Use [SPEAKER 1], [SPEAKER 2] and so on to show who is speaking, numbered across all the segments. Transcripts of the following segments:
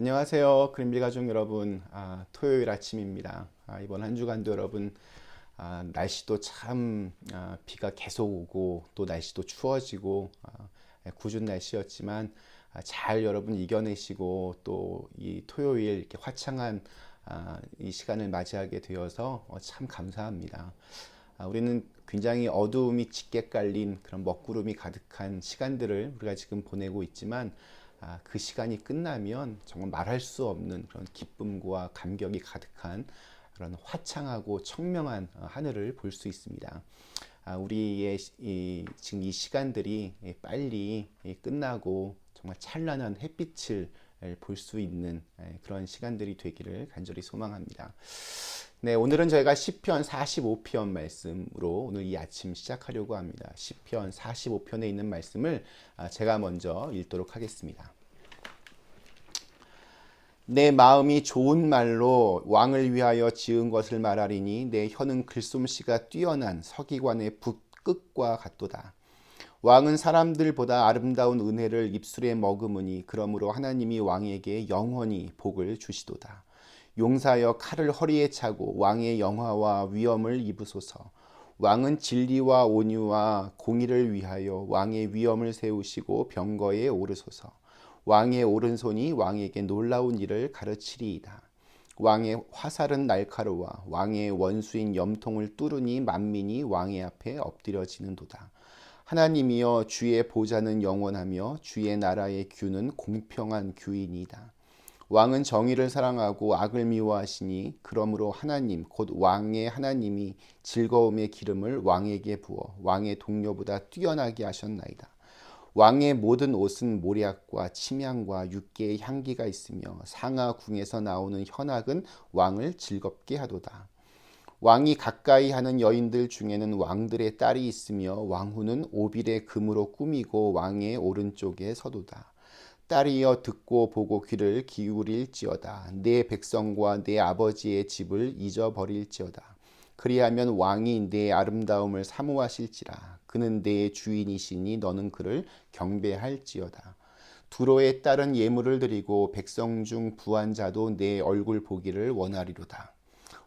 [SPEAKER 1] 안녕하세요. 그림빌 가족 여러분. 아, 토요일 아침입니다. 아, 이번 한 주간도 여러분 아, 날씨도 참 아, 비가 계속 오고 또 날씨도 추워지고 아, 궂은 날씨였지만 아, 잘 여러분 이겨내시고 또 이 토요일 이렇게 화창한 아, 이 시간을 맞이하게 되어서 어, 참 감사합니다. 아, 우리는 굉장히 어두움이 짙게 깔린 그런 먹구름이 가득한 시간들을 우리가 지금 보내고 있지만 아, 그 시간이 끝나면 정말 말할 수 없는 그런 기쁨과 감격이 가득한 그런 화창하고 청명한 어, 하늘을 볼 수 있습니다. 아, 우리의 이, 지금 이 시간들이 빨리 끝나고 정말 찬란한 햇빛을 볼 수 있는 그런 시간들이 되기를 간절히 소망합니다. 네, 오늘은 저희가 시편 45편 말씀으로 오늘 이 아침 시작하려고 합니다. 시편 45편에 있는 말씀을 아, 제가 먼저 읽도록 하겠습니다. 내 마음이 좋은 말로 왕을 위하여 지은 것을 말하리니 내 혀는 글솜씨가 뛰어난 서기관의 붓끝과 같도다. 왕은 사람들보다 아름다운 은혜를 입술에 머금으니 그러므로 하나님이 왕에게 영원히 복을 주시도다. 용사여 칼을 허리에 차고 왕의 영화와 위엄을 입으소서. 왕은 진리와 온유와 공의를 위하여 왕의 위엄을 세우시고 병거에 오르소서. 왕의 오른손이 왕에게 놀라운 일을 가르치리이다. 왕의 화살은 날카로워 왕의 원수인 염통을 뚫으니 만민이 왕의 앞에 엎드려지는도다. 하나님이여 주의 보좌는 영원하며 주의 나라의 규는 공평한 규이니이다. 왕은 정의를 사랑하고 악을 미워하시니 그러므로 하나님 곧 왕의 하나님이 즐거움의 기름을 왕에게 부어 왕의 동료보다 뛰어나게 하셨나이다. 왕의 모든 옷은 모략과 침향과 육계의 향기가 있으며 상하 궁에서 나오는 현악은 왕을 즐겁게 하도다. 왕이 가까이 하는 여인들 중에는 왕들의 딸이 있으며 왕후는 오빌의 금으로 꾸미고 왕의 오른쪽에 서도다. 딸이여 듣고 보고 귀를 기울일지어다. 내 백성과 내 아버지의 집을 잊어버릴지어다. 그리하면 왕이 내 아름다움을 사모하실지라. 그는 내 주인이시니 너는 그를 경배할지어다. 두로의 딸은 예물을 드리고 백성 중 부한 자도 내 얼굴 보기를 원하리로다.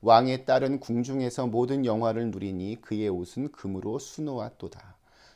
[SPEAKER 1] 왕의 딸은 궁중에서 모든 영화를 누리니 그의 옷은 금으로 수놓았도다.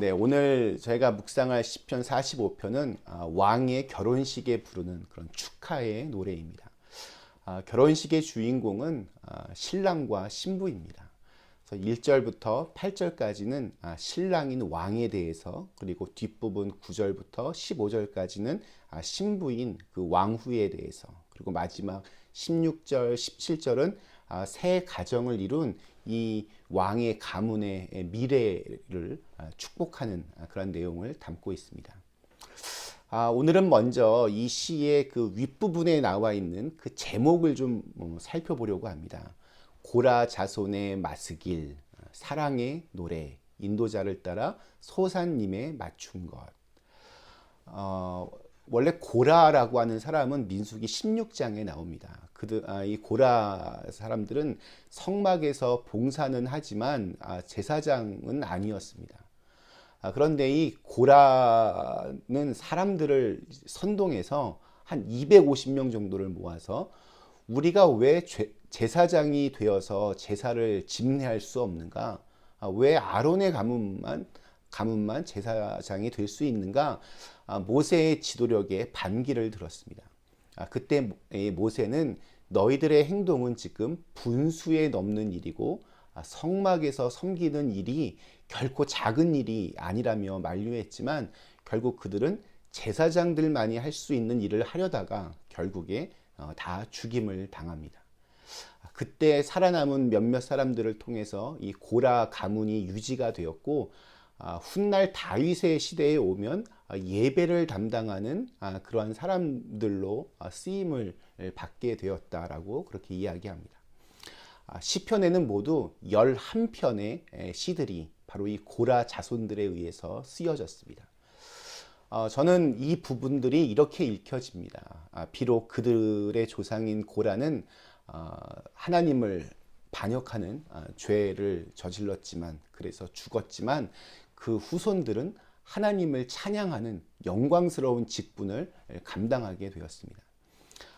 [SPEAKER 1] 네, 오늘 저희가 묵상할 시편 45편은 아, 왕의 결혼식에 부르는 그런 축하의 노래입니다. 아, 결혼식의 주인공은 아, 신랑과 신부입니다. 1절부터 8절까지는 신랑인 왕에 대해서 그리고 뒷부분 9절부터 15절까지는 신부인 그 왕후에 대해서 그리고 마지막 16절, 17절은 새 가정을 이룬 이 왕의 가문의 미래를 축복하는 그런 내용을 담고 있습니다. 아, 오늘은 먼저 이 시의 그 윗부분에 나와 있는 그 제목을 좀뭐 살펴보려고 합니다. 고라 자손의 마스길, 사랑의 노래, 인도자를 따라 소산님의 맞춘 것. 어, 원래 고라라고 하는 사람은 민수기 16장에 나옵니다. 그들, 아, 이 고라 사람들은 성막에서 봉사는 하지만 아, 제사장은 아니었습니다. 아, 그런데 이 고라는 사람들을 선동해서 한 250명 정도를 모아서 우리가 왜 죄, 제사장이 되어서 제사를 집례할 수 없는가? 아, 왜 아론의 가문만 가문만 제사장이 될 수 있는가? 아, 모세의 지도력에 반기를 들었습니다. 아, 그때 모세는 너희들의 행동은 지금 분수에 넘는 일이고 성막에서 섬기는 일이 결코 작은 일이 아니라며 만류했지만 결국 그들은 제사장들만이 할 수 있는 일을 하려다가 결국에 어, 다 죽임을 당합니다. 그때 살아남은 몇몇 사람들을 통해서 이 고라 가문이 유지가 되었고 아, 훗날 다윗의 시대에 오면 아, 예배를 담당하는 아, 그러한 사람들로 아, 쓰임을 받게 되었다라고 그렇게 이야기합니다. 아, 시편에는 모두 11편의 시들이 바로 이 고라 자손들에 의해서 쓰여졌습니다. 어, 저는 이 부분들이 이렇게 읽혀집니다. 아, 비록 그들의 조상인 고라는 어, 하나님을 반역하는 아, 죄를 저질렀지만 그래서 죽었지만 그 후손들은 하나님을 찬양하는 영광스러운 직분을 감당하게 되었습니다.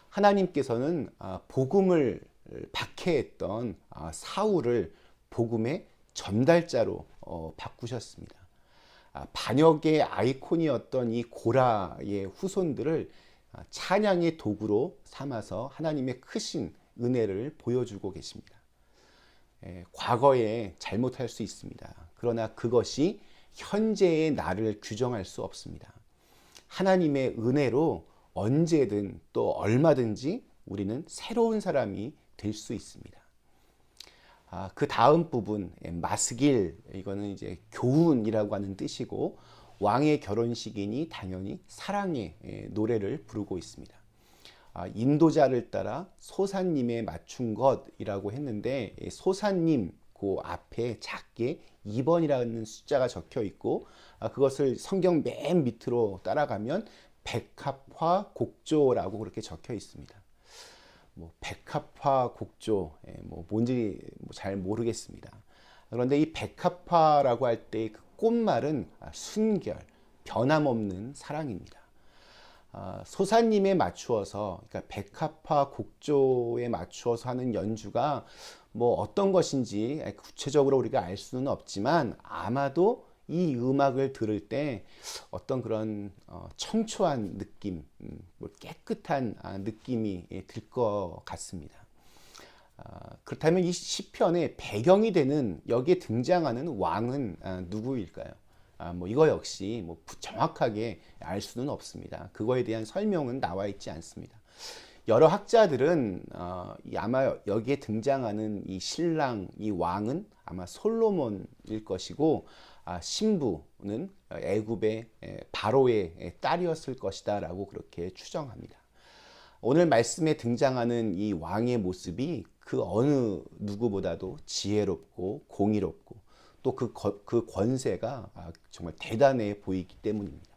[SPEAKER 1] 하나님께서는 아, 복음을 박해했던 아, 사울을 복음의 전달자로 어, 바꾸셨습니다. 아, 반역의 아이콘이었던 이 고라의 후손들을 찬양의 도구로 삼아서 하나님의 크신 은혜를 보여주고 계십니다. 과거에 잘못할 수 있습니다. 그러나 그것이 현재의 나를 규정할 수 없습니다. 하나님의 은혜로 언제든 또 얼마든지 우리는 새로운 사람이 될 수 있습니다. 아, 그 다음 부분 예, 마스길 이거는 이제 교훈이라고 하는 뜻이고 왕의 결혼식이니 당연히 사랑의 예, 노래를 부르고 있습니다. 아, 인도자를 따라 소사님에 맞춘 것이라고 했는데 예, 소사님 그 앞에 작게 2번이라는 숫자가 적혀 있고 아, 그것을 성경 맨 밑으로 따라가면 백합화 곡조라고 그렇게 적혀 있습니다. 뭐 백합화 곡조 예, 뭐 뭔지 뭐잘 모르겠습니다. 그런데 이 백합화라고 할 때 그 꽃말은 아, 순결, 변함없는 사랑입니다. 아, 소사님에 맞추어서 그러니까 백합화 곡조에 맞추어서 하는 연주가 뭐 어떤 것인지 구체적으로 우리가 알 수는 없지만 아마도 이 음악을 들을 때 어떤 그런 어, 청초한 느낌, 음, 뭐 깨끗한 아, 느낌이 예, 들것 같습니다. 아, 그렇다면 이 시편의 배경이 되는 여기에 등장하는 왕은 아, 누구일까요? 뭐 이거 역시 뭐 정확하게 알 수는 없습니다. 그거에 대한 설명은 나와 있지 않습니다. 여러 학자들은 어, 아마 여기에 등장하는 이 신랑, 이 왕은 아마 솔로몬일 것이고 아, 신부는 애굽의 바로의 딸이었을 것이다라고 그렇게 추정합니다. 오늘 말씀에 등장하는 이 왕의 모습이 그 어느 누구보다도 지혜롭고 공의롭고 또그 그 권세가 아, 정말 대단해 보이기 때문입니다.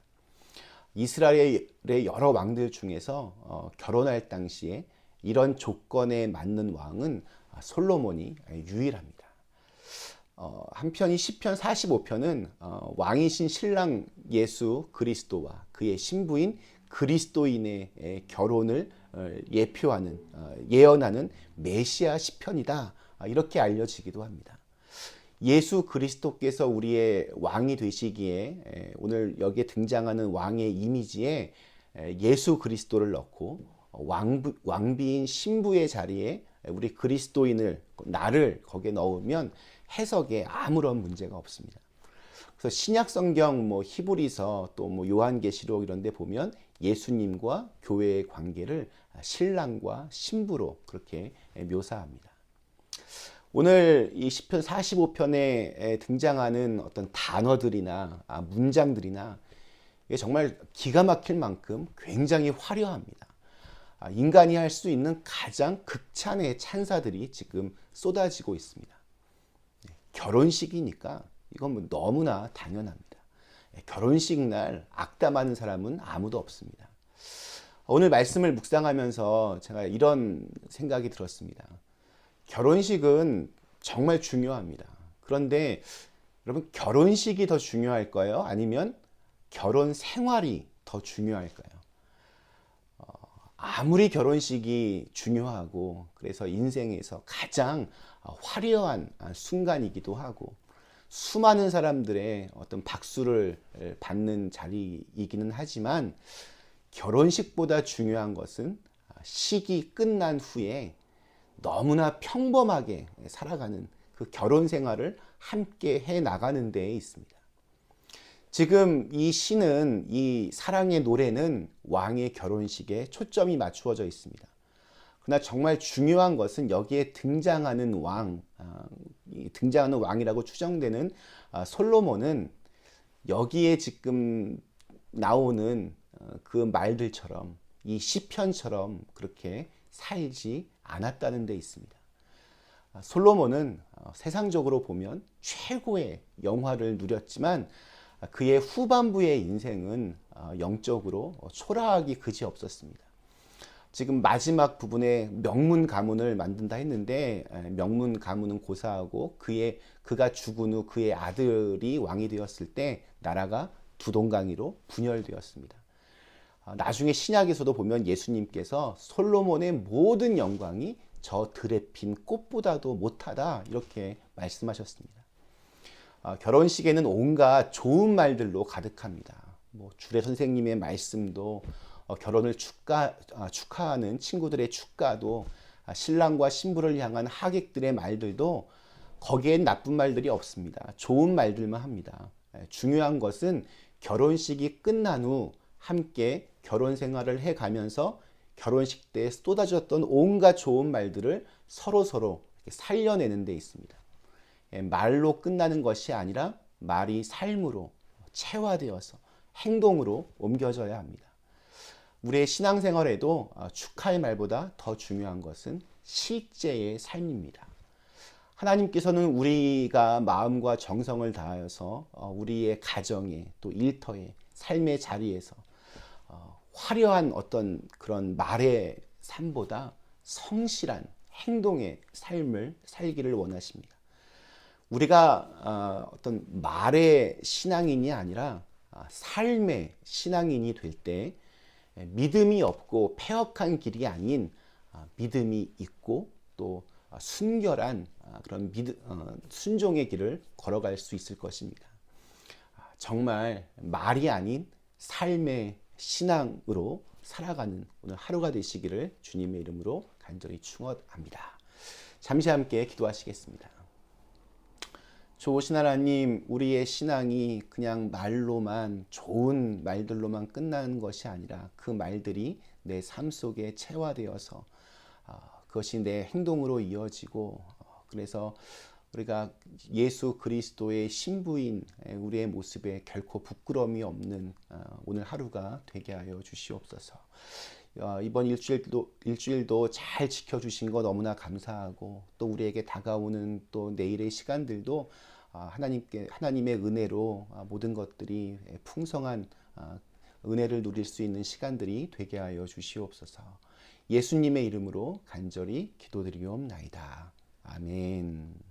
[SPEAKER 1] 이스라엘의 여러 왕들 중에서 어, 결혼할 당시에 이런 조건에 맞는 왕은 솔로몬이 유일합니다. 어, 한편 이 시편 45편은 어, 왕이신 신랑 예수 그리스도와 그의 신부인 그리스도인의 결혼을 어, 예표하는 어, 예언하는 메시아 시편이다 아, 이렇게 알려지기도 합니다. 예수 그리스도께서 우리의 왕이 되시기에 오늘 여기에 등장하는 왕의 이미지에 예수 그리스도를 넣고 왕부, 왕비인 신부의 자리에 우리 그리스도인을 나를 거기에 넣으면 해석에 아무런 문제가 없습니다. 그래서 신약 성경 뭐 히브리서 또 뭐 요한계시록 이런 데 보면 예수님과 교회의 관계를 신랑과 신부로 그렇게 묘사합니다. 오늘 이 시편 45편에 등장하는 어떤 단어들이나 아, 문장들이나 정말 기가 막힐 만큼 굉장히 화려합니다. 아, 인간이 할 수 있는 가장 극찬의 찬사들이 지금 쏟아지고 있습니다. 네, 결혼식이니까 이건 뭐 너무나 당연합니다. 네, 결혼식 날 악담하는 사람은 아무도 없습니다. 오늘 말씀을 묵상하면서 제가 이런 생각이 들었습니다. 결혼식은 정말 중요합니다. 그런데 여러분 결혼식이 더 중요할까요? 아니면 결혼 생활이 더 중요할까요? 어, 아무리 결혼식이 중요하고 그래서 인생에서 가장 화려한 순간이기도 하고 수많은 사람들의 어떤 박수를 받는 자리이기는 하지만 결혼식보다 중요한 것은 식이 끝난 후에 너무나 평범하게 살아가는 그 결혼 생활을 함께 해 나가는 데에 있습니다. 지금 이 시는 이 사랑의 노래는 왕의 결혼식에 초점이 맞추어져 있습니다. 그러나 정말 중요한 것은 여기에 등장하는 왕, 아, 등장하는 왕이라고 추정되는 아, 솔로몬은 여기에 지금 나오는 어, 그 말들처럼 이 시편처럼 그렇게 살지 않았다는 데 있습니다. 아, 솔로몬은 어, 세상적으로 보면 최고의 영화를 누렸지만 아, 그의 후반부의 인생은 어, 영적으로 초라하기 그지 없었습니다. 지금 마지막 부분에 명문 가문을 만든다 했는데 에, 명문 가문은 고사하고 그의 그가 죽은 후 그의 아들이 왕이 되었을 때 나라가 두 동강이로 분열되었습니다. 아, 나중에 신약에서도 보면 예수님께서 솔로몬의 모든 영광이 저 들에 핀 꽃보다도 못하다 이렇게 말씀하셨습니다. 아, 결혼식에는 온갖 좋은 말들로 가득합니다. 뭐 주례 선생님의 말씀도 어, 결혼을 축가, 아, 축하하는 친구들의 축가도 아, 신랑과 신부를 향한 하객들의 말들도 거기엔 나쁜 말들이 없습니다. 좋은 말들만 합니다. 예, 중요한 것은 결혼식이 끝난 후 함께 결혼 생활을 해 가면서 결혼식 때 쏟아졌던 온갖 좋은 말들을 서로 서로 살려내는 데 있습니다. 예, 말로 끝나는 것이 아니라 말이 삶으로 체화되어서 행동으로 옮겨져야 합니다. 우리의 신앙생활에도 아, 축하의 말보다 더 중요한 것은 실제의 삶입니다. 하나님께서는 우리가 마음과 정성을 다하여서 어, 우리의 가정에 또 일터에 삶의 자리에서 어, 화려한 어떤 그런 말의 삶보다 성실한 행동의 삶을 살기를 원하십니다. 우리가 어, 어떤 말의 신앙인이 아니라 아, 삶의 신앙인이 될 때 믿음이 없고 폐역한 길이 아닌 아, 믿음이 있고 또 순결한 아, 그런 믿, 순종의 길을 걸어갈 수 있을 것입니다. 정말 말이 아닌 삶의 신앙으로 살아가는 오늘 하루가 되시기를 주님의 이름으로 간절히 축원합니다. 잠시 함께 기도하시겠습니다. 좋으신 하나님, 우리의 신앙이 그냥 말로만 좋은 말들로만 끝나는 것이 아니라 그 말들이 내 삶 속에 체화되어서 어, 그것이 내 행동으로 이어지고 어, 그래서 우리가 예수 그리스도의 신부인 우리의 모습에 결코 부끄러움이 없는 어, 오늘 하루가 되게 하여 주시옵소서. 어, 이번 일주일도 일주일도 잘 지켜주신 거 너무나 감사하고 또 우리에게 다가오는 또 내일의 시간들도 어, 하나님께 하나님의 은혜로 모든 것들이 풍성한 은혜를 누릴 수 있는 시간들이 되게 하여 주시옵소서. 예수님의 이름으로 간절히 기도드리옵나이다. 아멘.